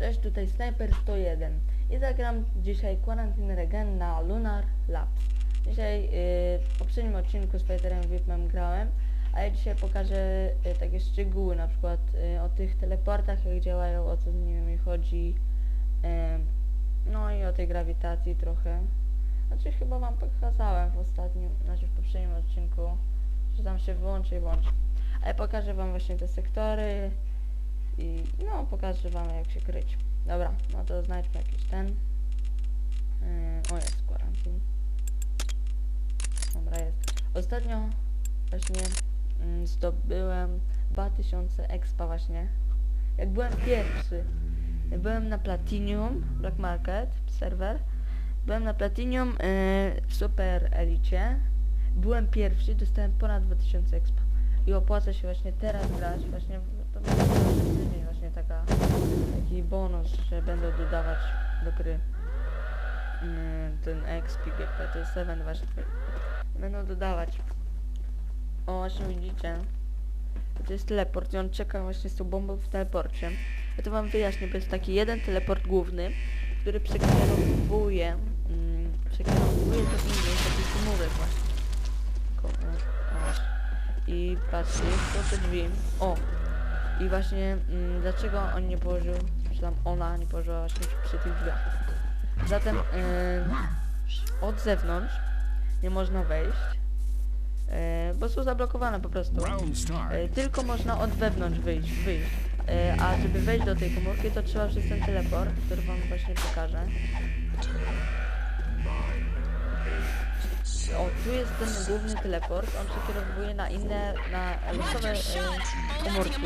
Cześć, tutaj Sniper 101 i zagram dzisiaj Quarantine Regen na Lunar Labs. Dzisiaj yy, w poprzednim odcinku z Fighterem VIPem grałem, a ja dzisiaj pokażę yy, takie szczegóły, na przykład yy, o tych teleportach, jak działają, o co z nimi chodzi, yy, no i o tej grawitacji trochę. Znaczy chyba wam pokazałem w ostatnim, znaczy w poprzednim odcinku, że tam się wyłączy i włączy. A ja pokażę wam właśnie te sektory, i no pokażę wam jak się kryć. Dobra, no to znajdźmy jakiś ten. Yy, o jest quarantine. Dobra jest. Ostatnio właśnie mm, zdobyłem 2000 expa właśnie. Jak byłem pierwszy. Byłem na Platinum, Black Market, serwer. Byłem na Platinum yy, Super Elicie. Byłem pierwszy, dostałem ponad 2000 expa. I opłaca się właśnie teraz grać, właśnie to będzie właśnie taka, taki bonus, że będą dodawać do gry mm, ten XP GP, to jest 7 właśnie. Będą dodawać. O właśnie widzicie, to jest teleport i on czeka właśnie z tą bombą w teleporcie. Ja to wam wyjaśnię, bo jest taki jeden teleport główny, który przekierowuje, mm, przekierowuje do innych takich komórek właśnie. I patrzcie, są te drzwi. O! I właśnie mm, dlaczego on nie położył, czy tam ona nie położyła właśnie przy tych drzwiach. Zatem yy, od zewnątrz nie można wejść, yy, bo są zablokowane po prostu. Yy, tylko można od wewnątrz wyjść, wyjść. A żeby wejść do tej komórki, to trzeba przez ten teleport, który wam właśnie pokażę. O, tu jest ten główny teleport, on przekierowuje na inne, na losowe e, komórki.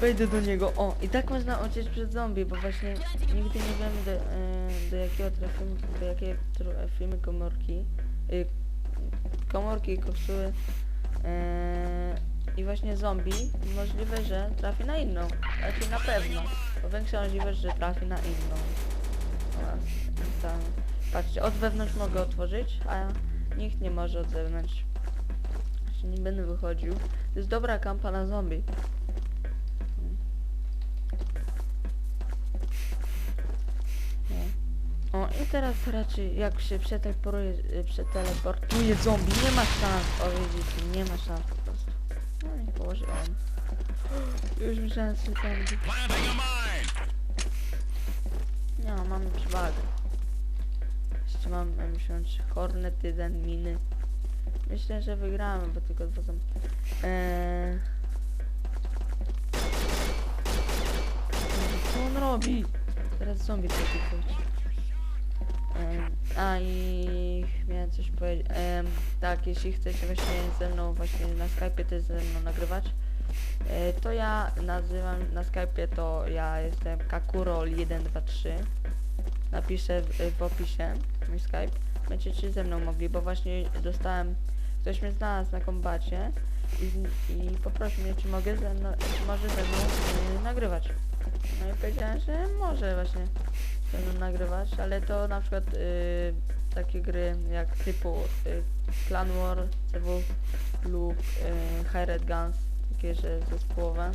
Wejdę do niego, o, i tak można uciec przed zombie, bo właśnie nigdy nie wiemy do, e, do jakiego trafimy, do jakiej trafimy komórki. Y, komórki, kopsuły. E, i właśnie zombie. Możliwe, że trafi na inną, znaczy na pewno, bo większa możliwość, że trafi na inną. Patrzcie, od wewnątrz mogę otworzyć, a nikt nie może od zewnątrz. Jeszcze nie będę wychodził. To jest dobra kampa na zombie. O, i teraz raczej jak się przeteleportuje, y, przeteleportuje zombie, nie ma szans, powiedzieć, nie ma szans po prostu. No i położyłem. Już myślałem, że tam... Mine. No, mamy przewagę. Jeszcze mam M3 Hornet 1 miny. Myślę, że wygramy, bo tylko dwa są. Eee... Co on robi? Teraz zombie to kupić. Eee, a i miałem coś powiedzieć. Eee, tak, jeśli chcecie właśnie ze mną właśnie na Skype'ie też ze mną nagrywać, e, to ja nazywam na Skype'ie to ja jestem Kakurol123 napiszę w, w opisie mój Skype. Będziecie ze mną mogli, bo właśnie dostałem ktoś mnie znalazł na kombacie i, i poprosił mnie czy mogę ze mną, czy może ze mną y, nagrywać. No i powiedziałem, że może właśnie ze mną nagrywać, ale to na przykład y, takie gry jak typu y, Clan War, CW lub y, High Red Guns takie, że zespołowe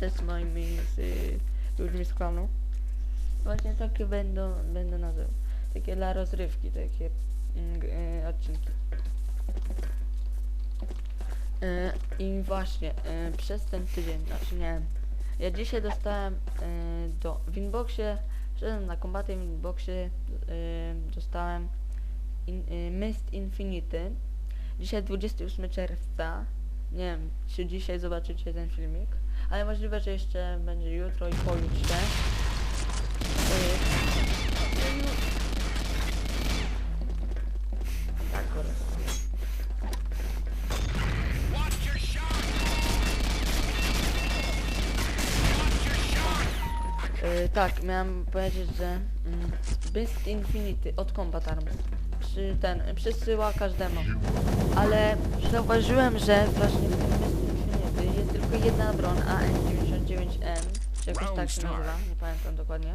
też z moimi z, y, ludźmi z klanu Właśnie takie będą, będę nazywał. Takie dla rozrywki, takie e, odcinki. E, I właśnie, e, przez ten tydzień, znaczy nie ja dzisiaj dostałem e, do, w inboxie, wszedłem na kombaty w inboxie, e, dostałem in, e, Mist Infinity. Dzisiaj 28 czerwca, nie wiem, czy dzisiaj zobaczycie ten filmik, ale możliwe, że jeszcze będzie jutro i pojutrze. Tak. Yy, tak, miałem powiedzieć, że mm, Beast Infinity od Combat Arms przy ten, przysyła każdemu. Ale zauważyłem, że właśnie w tym Beast Infinity jest tylko jedna broń AN99M, czy jakoś tak się nazywa, nie pamiętam dokładnie.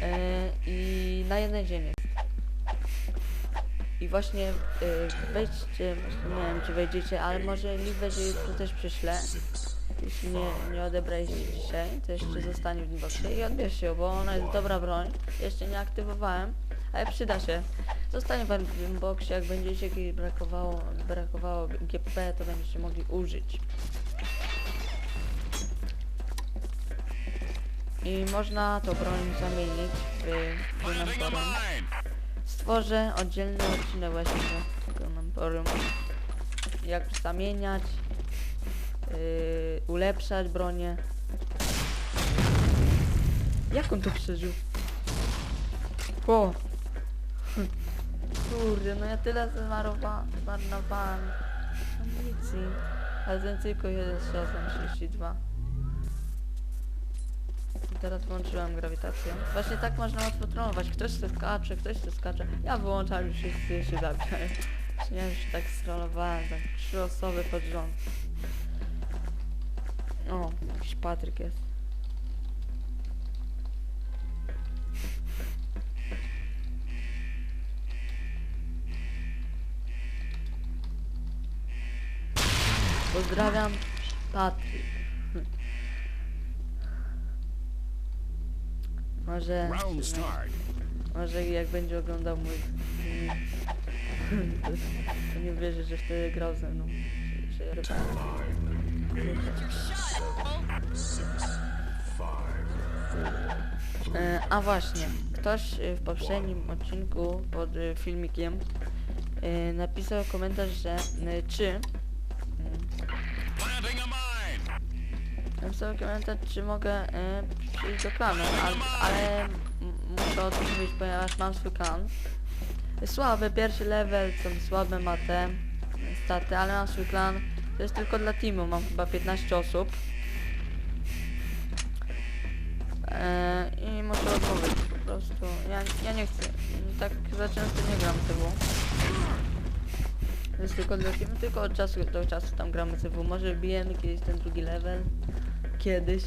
Yy, I na jednej ziemi. I właśnie yy, wejdźcie, nie wiem czy wejdziecie, ale możliwe, że jutro też przyślę. jeśli nie, nie odebraliście dzisiaj, to jeszcze zostanie w inboxie i odbierzcie ją, bo ona jest dobra broń. Jeszcze nie aktywowałem, ale przyda się. Zostanie wam w inboxie, jak będziecie jakieś brakowało, brakowało GP, to będziecie mogli użyć. I można tą broń zamienić w a mine. Stworzę oddzielny odcinek właśnie tego Emporium. Jak zamieniać, yy, ulepszać bronię. Jak on to przeżył? O! Kurde, no ja tyle zmarnowa- zmarnowałem amunicji. Ale ten tylko jeden strzał, tam 32. I Teraz włączyłem grawitację. Właśnie tak można łatwo trollować. Ktoś se skacze, ktoś se skacze. Ja wyłączam i wszyscy się zabijają. Nie wiem, czy tak strollowałem, tak trzy osoby pod rząd. O, jakiś Patryk jest. Pozdrawiam, Patryk. Może... Round start. Może jak będzie oglądał mój to, to nie wierzy, że wtedy grał ze mną. Że, że. E, a właśnie, ktoś w poprzednim odcinku pod filmikiem e, napisał komentarz, że e, czy mm, Planting a mine. Napisał komentarz, czy mogę e, przyjść do klanu, ale, ale muszę o tym mówić, ponieważ mam swój klan. Słaby pierwszy level, są słabe ma te staty, ale mam swój klan. To jest tylko dla teamu, mam chyba 15 osób. E, I muszę odmówić po prostu. Ja, ja nie chcę. Tak za często nie gram CW. To jest tylko dla teamu, tylko od czasu do czasu tam gramy CW. Może wbijemy kiedyś ten drugi level. Kiedyś.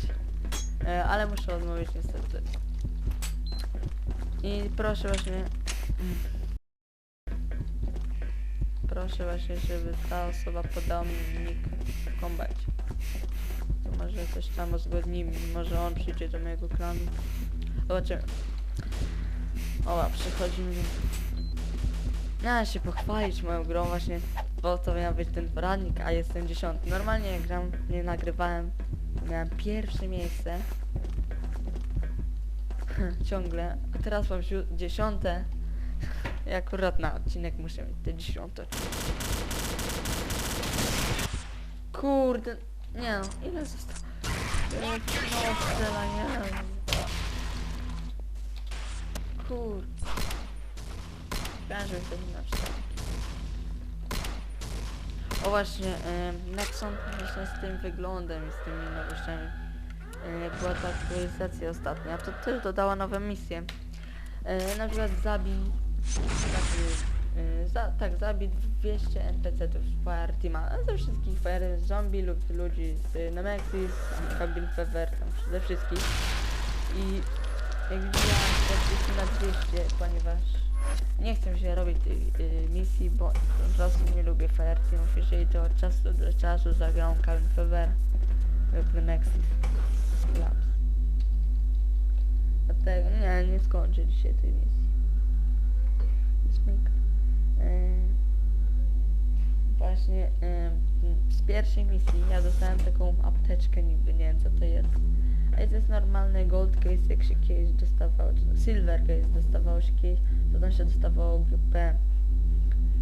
E, ale muszę odmówić niestety. I proszę właśnie... Proszę właśnie, żeby ta osoba podała mi nick w kombacie. To może coś tam uzgodnimy, może on przyjdzie do mojego klanu. Zobaczymy. Oła, przychodzimy. Miałem się pochwalić moją grą właśnie, bo to miał być ten poradnik, a jestem dziesiąty. Normalnie jak gram, nie nagrywałem, miałem pierwsze miejsce. Ciągle. A teraz mam dziesiąte. I akurat na odcinek muszę mieć te dziesiąte. Kurde. Nie no, ile zostało? No, strzela, nie wiem. Kurde. Żeby to naczytał. O właśnie, em, Nexon właśnie z tym wyglądem i z tymi nowościami. E, była ta aktualizacja ostatnia, to też dodała nowe misje. Na przykład zabij, e, za, tak, zabij 200 NPC-ów z Fire Teama, ze wszystkich Fire Zombie lub ludzi z Nemexis, Kabil Fever, tam ze wszystkich. I jak widziałem 40 na 200, ponieważ nie chcę się robić tej y, misji, bo po prostu nie lubię Fire Teamów, jeżeli to od czasu do czasu zagram Calvin Fever lub Nemexis Labs. Dlatego nie, nie skończę dzisiaj tej misji. Smyk. Ym, właśnie ym, z pierwszej misji ja dostałem taką apteczkę niby, nie wiem co to jest. Ale to jest normalny gold case, jak się kiedyś dostawało, silver case dostawało się kiedyś, to tam się dostawało GP.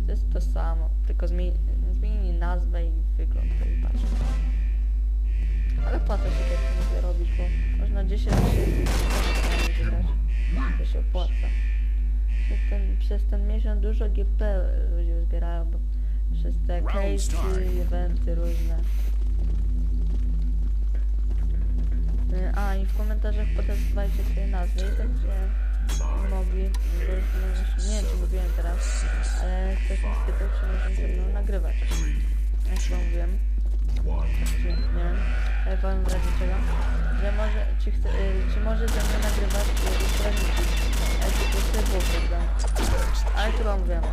To jest to samo, tylko zmieni, zmienili nazwę i wygląd tej patrz. Ale opłaca się to sobie robić, bo można 10 tysięcy. To się opłaca. Przez ten, przez ten miesiąc dużo GP ludzie zbierają, bo przez te case'y, eventy różne. Y, A i w komentarzach potem dawajcie swoje nazwy, tak że mogli, nie, wiem, czy mówiłem teraz, ale ktoś mnie spytał czy możemy ze mną nagrywać. Jak chyba mówiłem. Czy, nie wiem, ale powiem w razie czego, że może, czy, chce, y, czy może ze mną nagrywać y, poradniki, ale tylko sobie było prawda? Ale chyba mówiłem.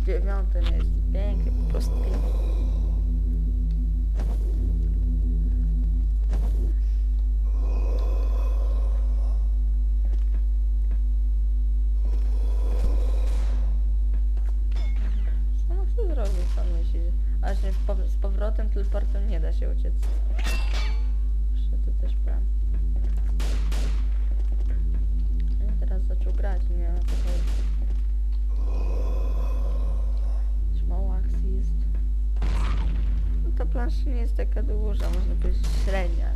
No. Dziewiąte miejsce, pięknie, po prostu pięknie. Plansza nie jest taka duża, można powiedzieć średnia.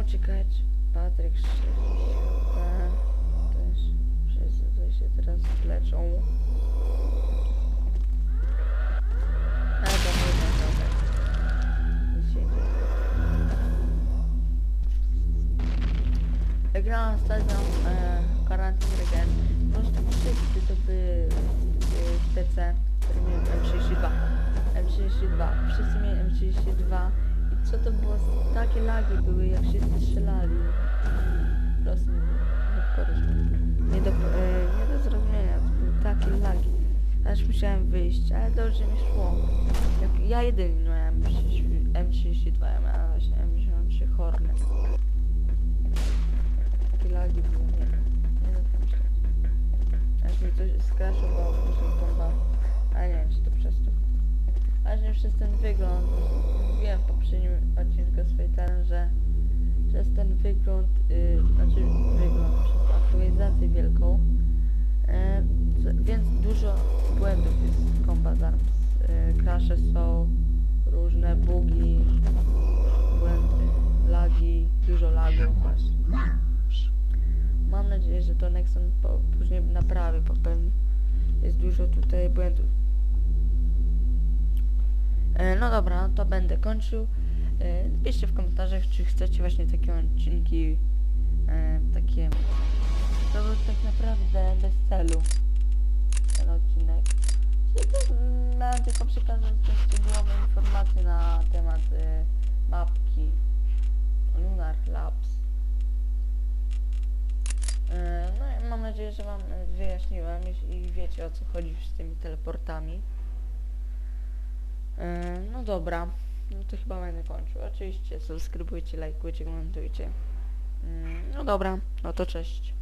Uciekać. Patryk Szczerze. Też. Wszyscy tutaj się teraz leczą. Dzieje. Grałem ostatnio e, Quarantine Regen. Po prostu wszyscy to by e, PC, który miał M32. M32. Wszyscy mieli M32. I co to było? Takie lagi były, jak wszyscy strzelali. Po prostu nie, nie, do, e, nie do zrozumienia. To były takie lagi. Aż musiałem wyjść, ale dobrze mi szło. Jak, ja jedyny miałem M32, ja miałem właśnie M63 Hornet. Takie lagi były, nie wiem. Wiem. Aż mi coś skraszowało, później bomba. Ale nie wiem, czy to przez to. Nie przez ten wygląd. Mówiłem w poprzednim odcinku swojej teren, że przez ten wygląd, yy, znaczy wygląd, przez aktualizację wielką, yy, z- więc dużo błędów jest w Combat Arms. Yy, crashe są, różne bugi, błędy, lagi, dużo lagów właśnie. Mam nadzieję, że to Nexon później naprawi, bo pewnie jest dużo tutaj błędów. E, no dobra, no to będę kończył. E, w komentarzach, czy chcecie właśnie takie odcinki, e, takie... To był tak naprawdę bez celu ten odcinek. Miałem tylko przekazać szczegółowe informacje na temat e, mapki Lunar Labs. E, No i mam nadzieję, że Wam wyjaśniłem i- i wiecie o co chodzi z tymi teleportami. E, No dobra, no to chyba będę kończył. Oczywiście subskrybujcie, lajkujcie, komentujcie. Mm, No dobra, no to cześć.